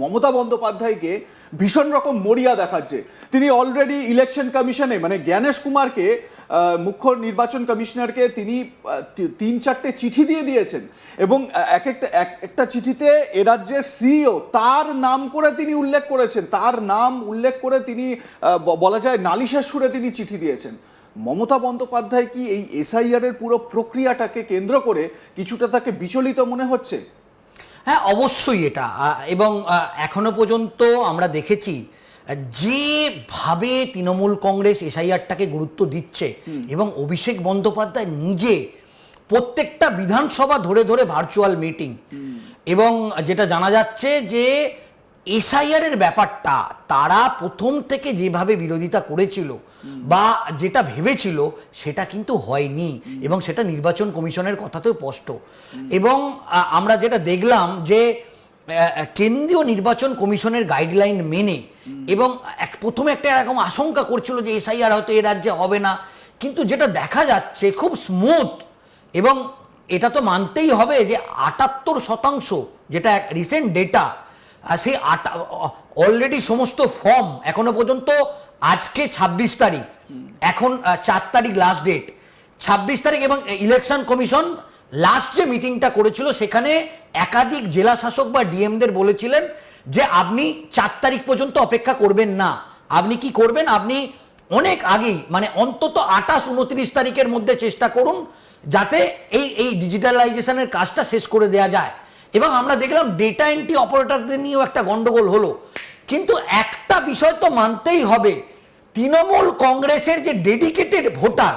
মমতা বন্দ্যোপাধ্যায়কে ভীষণ রকম মরিয়া দেখাচ্ছে। তিনি অলরেডি ইলেকশন কমিশনে মানে জ্ঞানেশ কুমারকে মুখ্য নির্বাচন কমিশনারকে তিনি তিন চারটে চিঠি দিয়ে দিয়েছেন। এবং এক একটা এক একটা চিঠিতে এ রাজ্যের সিইও তার নাম করে তিনি উল্লেখ করেছেন। তার নাম উল্লেখ করে তিনি বলা যায় নালিশের সুরে তিনি চিঠি দিয়েছেন। মমতা বন্দ্যোপাধ্যায় কি এই এসআইআর এর পুরো প্রক্রিয়াটাকে কেন্দ্র করে কিছুটা তাকে বিচলিত মনে হচ্ছে? হ্যাঁ অবশ্যই এটা। এবং এখনও পর্যন্ত আমরা দেখেছি যেভাবে তৃণমূল কংগ্রেস এসআইআরটাকে গুরুত্ব দিচ্ছে এবং অভিষেক বন্দ্যোপাধ্যায় নিজে প্রত্যেকটা বিধানসভা ধরে ধরে ভার্চুয়াল মিটিং এবং যেটা জানা যাচ্ছে যে এসআইআর এর ব্যাপারটা তারা প্রথম থেকে যেভাবে বিরোধিতা করেছিল বা যেটা ভেবেছিল সেটা কিন্তু হয়নি এবং সেটা নির্বাচন কমিশনের কথাতেও স্পষ্ট। এবং আমরা যেটা দেখলাম যে কেন্দ্রীয় নির্বাচন কমিশনের গাইডলাইন মেনে এবং এক, প্রথমে একটা এরকম আশঙ্কা করছিল যে এসআইআর হয়তো এ রাজ্যে হবে না। কিন্তু যেটা দেখা যাচ্ছে খুব স্মুথ এবং এটা তো মানতেই হবে যে আটাত্তর শতাংশ যেটা এক রিসেন্ট ডেটা সেই আটা অলরেডি সমস্ত ফর্ম এখনও পর্যন্ত আজকে ২৬ তারিখ। এখন চার তারিখ লাস্ট ডেট ছাব্বিশ তারিখ এবং ইলেকশন কমিশন লাস্ট যে মিটিংটা করেছিল সেখানে একাধিক জেলা শাসক বা ডিএমদের বলেছিলেন যে আপনি চার তারিখ পর্যন্ত অপেক্ষা করবেন না। আপনি কি করবেন? আপনি অনেক আগেই মানে অন্তত আঠাশ, উনত্রিশ তারিখের মধ্যে চেষ্টা করুন যাতে এই এই ডিজিটালাইজেশনের কাজটা শেষ করে দেওয়া যায়। এবং আমরা দেখলাম ডেটা এন্ট্রি অপারেটরদের নিয়েও একটা গন্ডগোল হলো। কিন্তু একটা বিষয় তো মানতেই হবে তৃণমূল কংগ্রেসের যে ডেডিকেটেড ভোটার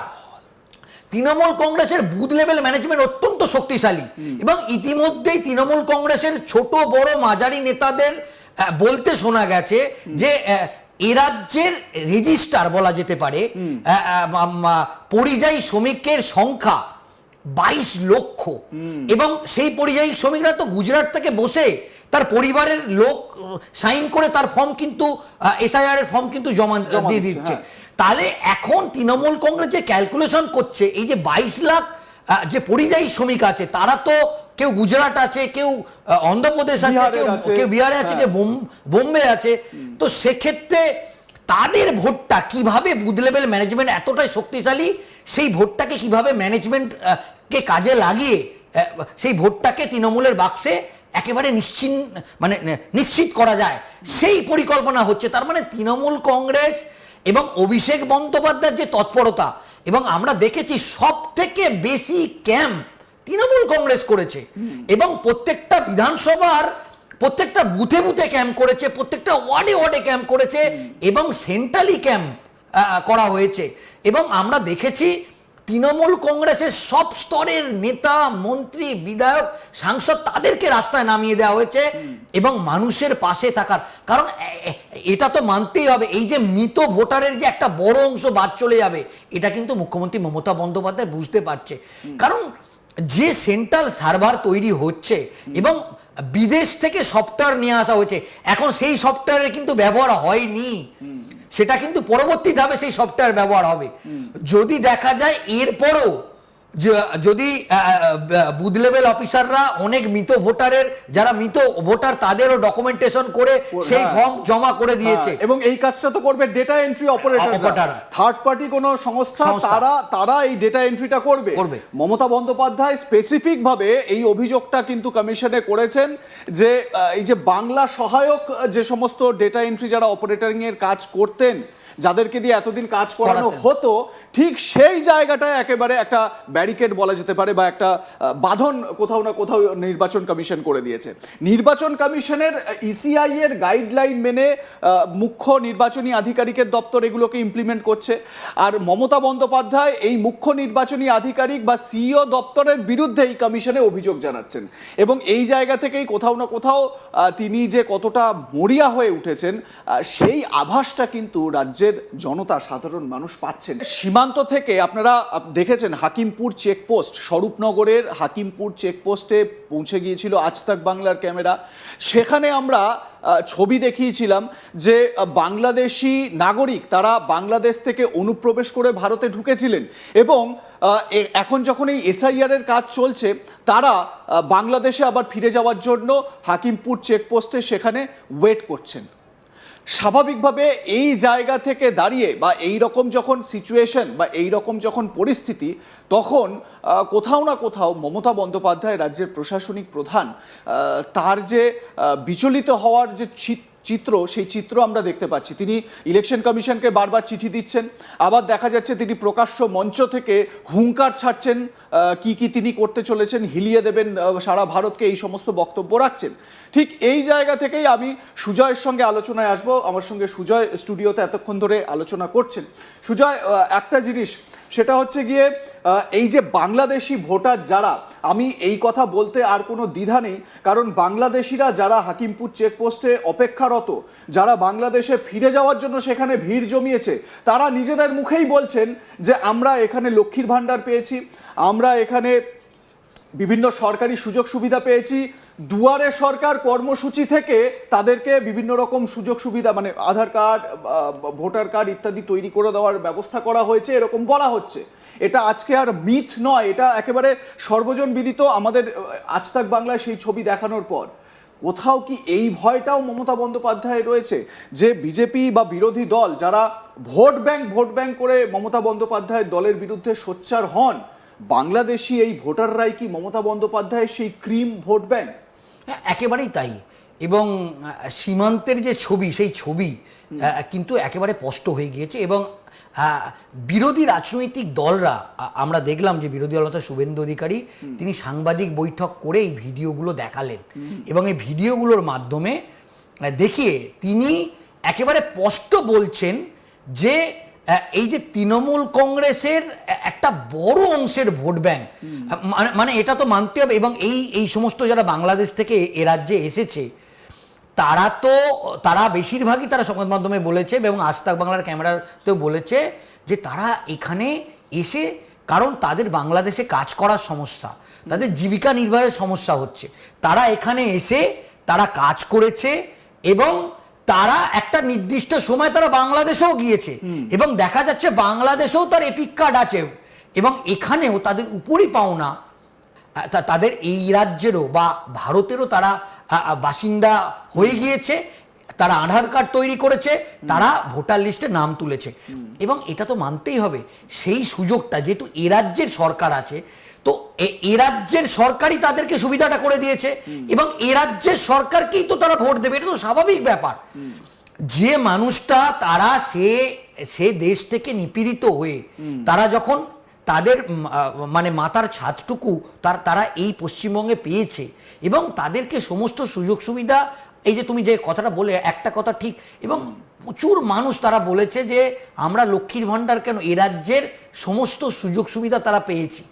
তৃণমূল কংগ্রেসের বুথ লেভেল ম্যানেজমেন্ট অত্যন্ত শক্তিশালী এবং ইতিমধ্যেই তৃণমূল কংগ্রেসের ছোট বড় মাঝারি নেতাদের বলতে শোনা গেছে যে এ রাজ্যের রেজিস্টার বলা যেতে পারে পরিযায়ী শ্রমিকের সংখ্যা বাইশ লক্ষ। এবং সেই পরিযায়ী শ্রমিকরা তো গুজরাট থেকে বসে তার পরিবারের লোক সাইন করে তার ফর্ম কিন্তু এসআইআর এর ফর্ম কিন্তু জমা দিয়ে দিচ্ছে, হ্যাঁ। তাহলে এখন তৃণমূল কংগ্রেস যে ক্যালকুলেশন করছে এই যে বাইশ লাখ যে পরিযায়ী শ্রমিক আছে তারা তো কেউ গুজরাট আছে কেউ অন্ধ্রপ্রদেশ আছে কেউ কেউ বিহারে আছে হ্যাঁ। কেউ বোম্বে আছে। তো সেক্ষেত্রে তাদের ভোটটা কীভাবে বুথ লেভেল ম্যানেজমেন্ট এতটাই শক্তিশালী সেই ভোটটাকে কীভাবে ম্যানেজমেন্ট কে কাজে লাগিয়ে সেই ভোটটাকে তৃণমূলের বাক্সে একেবারে নিশ্চিন মানে নিশ্চিত করা যায়, সেই পরিকল্পনা হচ্ছে। তার মানে তৃণমূল কংগ্রেস এবং অভিষেক বন্দ্যোপাধ্যায়ের যে তৎপরতা, এবং আমরা দেখেছি সব থেকে বেশি ক্যাম্প তৃণমূল কংগ্রেস করেছে। এবং প্রত্যেকটা বিধানসভার, প্রত্যেকটা বুথে বুথে ক্যাম্প করেছে, প্রত্যেকটা ওয়ার্ডে ওয়ার্ডে ক্যাম্প করেছে, এবং সেন্ট্রালি ক্যাম্প করা হয়েছে। এবং আমরা দেখেছি তৃণমূল কংগ্রেসের সব স্তরের নেতা, মন্ত্রী, বিধায়ক, সাংসদ তাদেরকে রাস্তায় নামিয়ে দেওয়া হয়েছে এবং মানুষের পাশে থাকার। কারণ এটা তো মানতেই হবে, এই যে মৃত ভোটারের যে একটা বড় অংশ বাদ চলে যাবে, এটা কিন্তু মুখ্যমন্ত্রী মমতা বন্দ্যোপাধ্যায় বুঝতে পারছে। কারণ যে সেন্ট্রাল সার্ভার তৈরি হচ্ছে এবং বিদেশ থেকে সফটওয়্যার নিয়ে আসা হয়েছে, এখন সেই সফটওয়্যারের কিন্তু ব্যবহার হয়নি। সেটা কিন্তু পরবর্তী ধাপে সেই সফটওয়্যার ব্যবহার হবে। যদি দেখা যায় এরপরও যদি বুথ লেভেল অফিসাররা অনেক মৃত ভোটারের যারা মৃত ভোটার তাদেরও ডকুমেন্টেশন করে সেই হ্যাঁ। ফর্ম জমা করে দিয়েছে হ্যাঁ, এবং এই কাজটা তো করবে data entry operator. Third party কোনো সংস্থা সংস্থা। তারা তারা এই ডেটা এন্ট্রিটা করবে করবে। মমতা বন্দ্যোপাধ্যায় স্পেসিফিক ভাবে এই অভিযোগটা কিন্তু কমিশনে করেছেন যে এই যে বাংলা সহায়ক যে সমস্ত ডেটা এন্ট্রি যারা অপারেটরিং এর কাজ করতেন যাদেরকে দিয়ে এতদিন কাজ করানো হতো ঠিক সেই জায়গাটায় একেবারে একটা ব্যারিকেড বলা যেতে পারে বা একটা বাঁধন কোথাও না কোথাও নির্বাচন কমিশন করে দিয়েছে। নির্বাচন কমিশনের ইসিআই এর গাইডলাইন মেনে মুখ্য নির্বাচনী আধিকারিকের দপ্তর এগুলোকে ইমপ্লিমেন্ট করছে। আর মমতা বন্দ্যোপাধ্যায় এই মুখ্য নির্বাচনী আধিকারিক বা সিইও দপ্তরের বিরুদ্ধে এই কমিশনে অভিযোগ জানাচ্ছেন। এবং এই জায়গা থেকেই কোথাও না কোথাও তিনি যে কতটা মরিয়া হয়ে উঠেছেন সেই আভাসটা কিন্তু রাজ্যের রাজ্যের জনতা সাধারণ মানুষ পাচ্ছেন। সীমান্ত থেকে আপনারা দেখেছেন হাকিমপুর চেকপোস্ট স্বরূপনগরের হাকিমপুর চেকপোস্টে পৌঁছে গিয়েছিল আজ তাক বাংলার ক্যামেরা। সেখানে আমরা ছবি দেখিয়েছিলাম যে বাংলাদেশি নাগরিক তারা বাংলাদেশ থেকে অনুপ্রবেশ করে ভারতে ঢুকেছিলেন এবং এখন যখন এই এসআইআর এর কাজ চলছে, তারা বাংলাদেশে আবার ফিরে যাওয়ার জন্য হাকিমপুর চেকপোস্টে সেখানে ওয়েট করছেন। স্বাভাবিকভাবে এই জায়গা থেকে দাঁড়িয়ে বা এই রকম যখন সিচুয়েশন বা এই রকম যখন পরিস্থিতি, তখন কোথাও না কোথাও মমতা বন্দ্যোপাধ্যায় রাজ্যের প্রশাসনিক প্রধান তার যে বিচলিত হওয়ার যে ছি- চিত্র, সেই চিত্র আমরা দেখতে পাচ্ছি। তিনি ইলেকশন কমিশনকে বারবার চিঠি দিচ্ছেন। আবার দেখা যাচ্ছে তিনি প্রকাশ্য মঞ্চ থেকে হুঙ্কার ছাড়ছেন। কি কি তিনি করতে চলেছেন হিলিয়ে দেবেন সারা ভারতকে এই সমস্ত বক্তব্য রাখছেন। ঠিক এই জায়গা থেকেই আমি সুজয়ের সঙ্গে আলোচনায় আসব। আমার সঙ্গে সুজয় স্টুডিওতে এতক্ষণ ধরে আলোচনা করছেন। সুজয় একটা জিনিস সেটা হচ্ছে গিয়ে এই যে বাংলাদেশি ভোটার যারা, আমি এই কথা বলতে আর কোনো দ্বিধা নেই, কারণ বাংলাদেশিরা যারা হাকিমপুর চেকপোস্টে অপেক্ষারত, যারা বাংলাদেশে ফিরে যাওয়ার জন্য সেখানে ভিড় জমিয়েছে, তারা নিজেদের মুখেই বলছেন যে আমরা এখানে লক্ষ্মীর ভাণ্ডার পেয়েছি, আমরা এখানে বিভিন্ন সরকারি সুযোগ সুবিধা পেয়েছি দুয়ারে সরকার কর্মসূচি থেকে তাদেরকে বিভিন্ন রকম সুযোগ সুবিধা মানে আধার কার্ড ভোটার কার্ড ইত্যাদি তৈরি করে দেওয়ার ব্যবস্থা করা হয়েছে এরকম বলা হচ্ছে। এটা আজকে আর মিথ নয় এটা একেবারে সর্বজন বিদিত আমাদের আহ, আজ তাক বাংলায় সেই ছবি দেখানোর পর। কোথাও কি এই ভয়টাও মমতা বন্দ্যোপাধ্যায় রয়েছে যে বিজেপি বা বিরোধী দল যারা ভোট ব্যাংক ভোট ব্যাংক করে মমতা বন্দ্যোপাধ্যায়ের দলের বিরুদ্ধে সোচ্চার হন বাংলাদেশি এই ভোটাররাই কি মমতা বন্দ্যোপাধ্যায়ের সেই ক্রিম ভোট ব্যাংক? একেবারেই তাই। এবং সীমান্তের যে ছবি সেই ছবি কিন্তু একেবারে স্পষ্ট হয়ে গিয়েছে এবং বিরোধী রাজনৈতিক দলরা আমরা দেখলাম যে বিরোধী দলতা শুভেন্দু অধিকারী তিনি সাংবাদিক বৈঠক করে এই ভিডিওগুলো দেখালেন। এবং এই ভিডিওগুলোর মাধ্যমে দেখিয়ে তিনি একেবারে স্পষ্ট বলছেন যে এই যে তৃণমূল কংগ্রেসের একটা বড় অংশের ভোট ব্যাংক মানে- মানে এটা তো মানতে হবে এবং এই এই সমস্ত যারা বাংলাদেশ থেকে এ রাজ্যে এসেছে তারা তো তারা বেশিরভাগই তারা সংবাদ মাধ্যমে বলেছে এবং আজ তাক বাংলার ক্যামেরাতেও বলেছে যে তারা এখানে এসে কারণ তাদের বাংলাদেশে কাজ করার সমস্যা তাদের জীবিকা নির্বাহের সমস্যা হচ্ছে। তারা এখানে এসে তারা কাজ করেছে এবং তারা একটা নির্দিষ্ট সময় তারা বাংলাদেশেও গিয়েছে। এবং দেখা যাচ্ছে বাংলাদেশেও তার এপিক কার্ড আছে। এবং এখানেও তাদের উপরই পাওনা তাদের এই রাজ্যেরও বা ভারতেরও তারা বাসিন্দা হয়ে গিয়েছে। তারা আধার কার্ড তৈরি করেছে। তারা ভোটার লিস্টে নাম তুলেছে। এবং এটা তো মানতেই হবে। সেই সুযোগটা যেহেতু এ রাজ্যের সরকার আছে তো এ- রাজ্যের সরকারই তাদেরকে সুবিধাটা করে দিয়েছে এবং এ রাজ্যের সরকারকেই তো তারা ভোট দেবে এটা তো স্বাভাবিক ব্যাপার। যে মানুষটা তারা সে সে দেশ থেকে নিপীড়িত হয়ে তারা যখন তাদের মানে মাথার ছাদটুকু তার তারা এই পশ্চিমবঙ্গে পেয়েছে এবং তাদেরকে সমস্ত সুযোগ সুবিধা এই যে তুমি যে কথাটা বলে একটা কথা ঠিক এবং প্রচুর মানুষ তারা বলেছে যে আমরা লক্ষ্মীর ভাণ্ডার কেন? এ রাজ্যের সমস্ত সুযোগ সুবিধা তারা পেয়েছি।